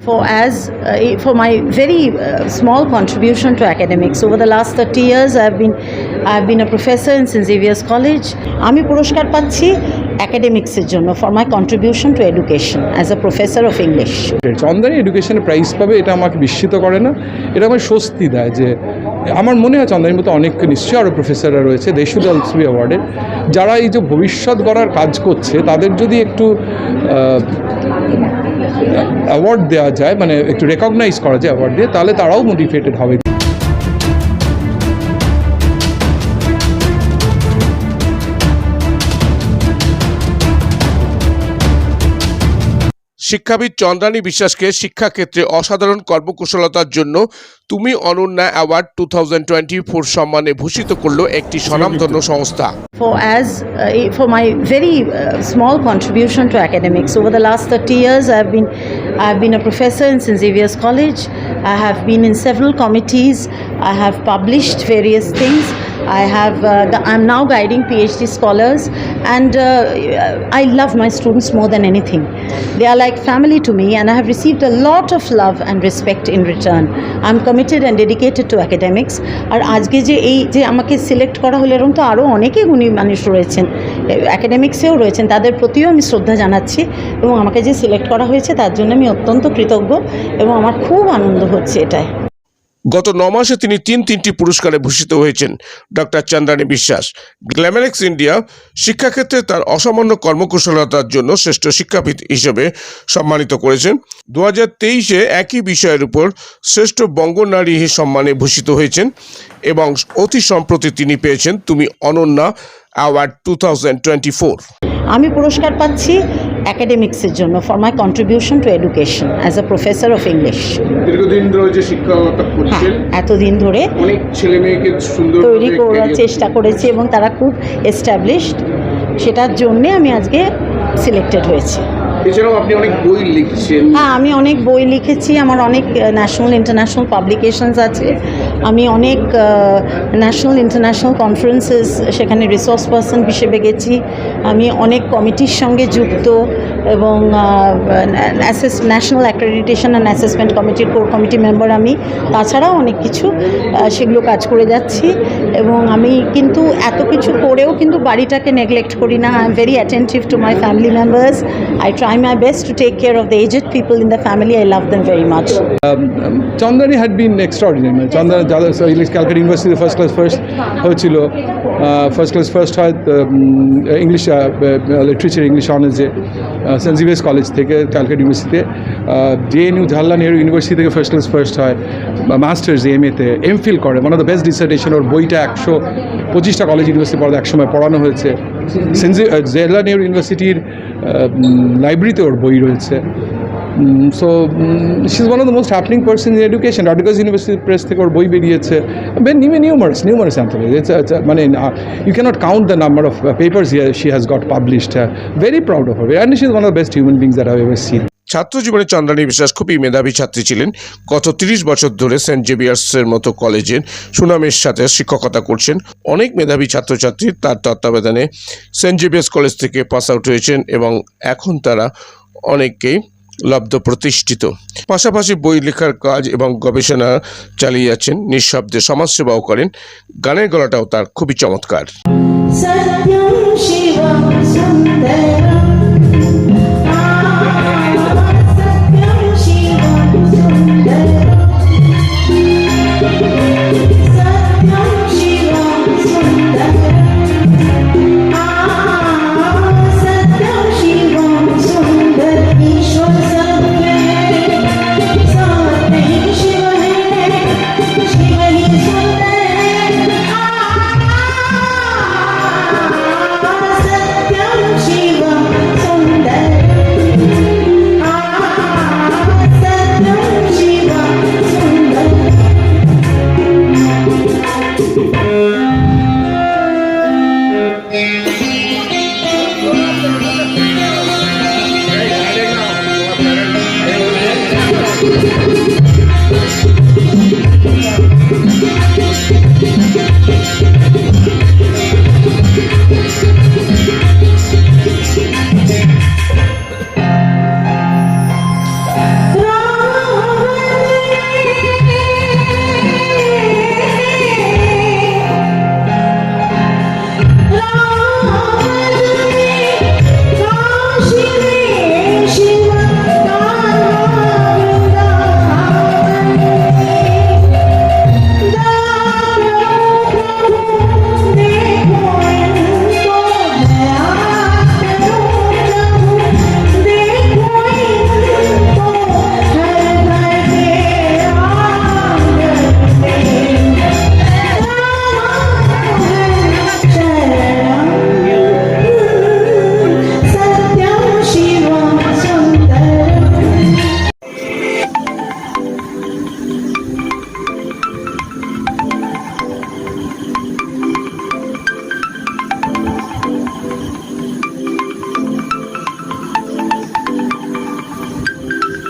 for as uh, for my very uh, small contribution to academics. Over the last 30 years i've been i've been a professor in st xavier's college. আমি পুরস্কার পাচ্ছি অ্যাকাডেমিক্সের জন্য for my contribution to education as a professor of English Chandani এডুকেশনে prize পাবে এটা আমাকে বিস্মিত করে না। এটা আমার স্বস্তি দেয় যে আমার মনে হয় চন্দানির মতো অনেক নিশ্চয়ই আরও প্রফেসররা রয়েছে দে শুড অলসো যারা এই যে ভবিষ্যৎ গড়ার কাজ করছে তাদের যদি একটু অ্যাওয়ার্ড দেওয়া যায় মানে একটু রেকগনাইজ করা যায় অ্যাওয়ার্ড দিয়ে তাহলে তারাও মোটিভেটেড হবে। শিক্ষাবিদ চন্দ্রানী বিশ্বাসকে শিক্ষাক্ষেত্রে অসাধারণ কর্মকুশলতার জন্য তুমি অনন্যা অ্যাওয়ার্ড টু ফোর সম্মানে ভূষিত করল একটি স্বনামধন্য সংস্থা। For as for my very small contribution to academics over the last thirty years I have been I have been a professor in Saint Xavier's College I have been in several committees I have published various things i have uh, the, i'm now guiding phd scholars and uh, i love my students more than anything they are like family to me and i have received a lot of love and respect in return i'm committed and dedicated to academics আর আজকে যে এই যে আমাকে select করা হলো এরকম তো আরও অনেকে গুণী মানুষ রয়েছেন অ্যাকাডেমিক্সেও রয়েছেন তাদের প্রতিও আমি শ্রদ্ধা জানাচ্ছি এবং আমাকে যে সিলেক্ট করা হয়েছে তার জন্য আমি অত্যন্ত কৃতজ্ঞ এবং আমার খুব আনন্দ হচ্ছে এটায় গত ন মাসে তিনি তিন তিনটি পুরস্কারে ভূষিত হয়েছেন। ডক্টর চন্দ্রানী বিশ্বাস, গ্ল্যামারেক্স ইন্ডিয়া শিক্ষাক্ষেত্রে তার অসামান্য কর্মকুশলতার জন্য শ্রেষ্ঠ শিক্ষাবিদ হিসেবে সম্মানিত করেছেন। দু হাজার তেইশে একই বিষয়ের উপর শ্রেষ্ঠ বঙ্গনারী সম্মানে ভূষিত হয়েছেন এবং অতি সম্প্রতি তিনি পেয়েছেন তুমি অনন্যা অ্যাওয়ার্ড টু আমি পুরস্কার পাচ্ছি অ্যাকাডেমিক্সের জন্য for my contribution to education as a professor of English দীর্ঘদিন ধরে যে শিক্ষকতা হ্যাঁ করছেন এতদিন ধরে অনেক ছেলে মেয়েকে সুন্দর তৈরি করার চেষ্টা করেছি এবং তারা খুব এস্টাবলিশড সেটার জন্যে আমি আজকে সিলেক্টেড হয়েছি। এছাড়াও আপনি অনেক বই লিখছেন। হ্যাঁ আমি অনেক বই লিখেছি, আমার অনেক ন্যাশনাল ইন্টারন্যাশনাল পাবলিকেশনস আছে। আমি অনেক ন্যাশনাল ইন্টারন্যাশনাল কনফারেন্সেস সেখানে রিসোর্স পার্সন হিসেবে গেছি। আমি অনেক কমিটির সঙ্গে যুক্ত এবং ন্যাশনাল অ্যাক্রেডিটেশন অ্যান্ড অ্যাসেসমেন্ট কমিটির কোর কমিটি মেম্বার আমি। তাছাড়াও অনেক কিছু সেগুলো কাজ করে যাচ্ছি এবং আমি কিন্তু এত কিছু করেও কিন্তু বাড়িটাকে নেগলেক্ট করি না। I am very attentive to my family members I try my best to take care of the aged people in the family I love them very much Chandani had been extraordinary মানে চন্দানি যাদের Calcutta University first class first হয়েছিল first class first হয় English literature English অনার্সে Saint Xavier's College থেকে ক্যালকাটা ইউনিভার্সিটিতে JNU Jawaharlal Nehru university থেকে first class first হয়। Masters M এতে এম ফিল করে। One of the best dissertation ওর বইটা একশো পঁচিশটা কলেজ ইউনিভার্সিটি পড়াতে একসময় পড়ানো হয়েছে। সেন্ট জওয়াহরলাল নেহরু ইউনিভার্সিটির লাইব্রেরিতে ওর বই রয়েছে। So she is one of the most happening person in education রাডিগাস university press থেকে ওর বই বেরিয়েছে। নিমে নিউমার্স নিউমার্স অ্যান্থোলজি মানে you can't count the number of papers she has got published very proud of her and she is one of the best human beings that have ever seen ছাত্র জীবনে চন্দ্রানী বিশ্বাস খুবই মেধাবী ছাত্রী ছিলেন। গত তিরিশ বছর ধরে সেন্ট জেভিয়ার্সের মতো কলেজের সুনামের সাথে শিক্ষকতা করছেন। অনেক মেধাবী ছাত্রছাত্রী তার তত্ত্বাবধানে সেন্ট জেভিয়ার্স কলেজ থেকে পাস আউট হয়েছেন এবং এখন তারা অনেককেই লব্ধ প্রতিষ্ঠিত। পাশাপাশি বই লেখার কাজ এবং গবেষণা চালিয়ে যাচ্ছেন। নিঃশব্দে সমাজসেবাও করেন। গানের গলাটাও তার খুবই চমৎকার।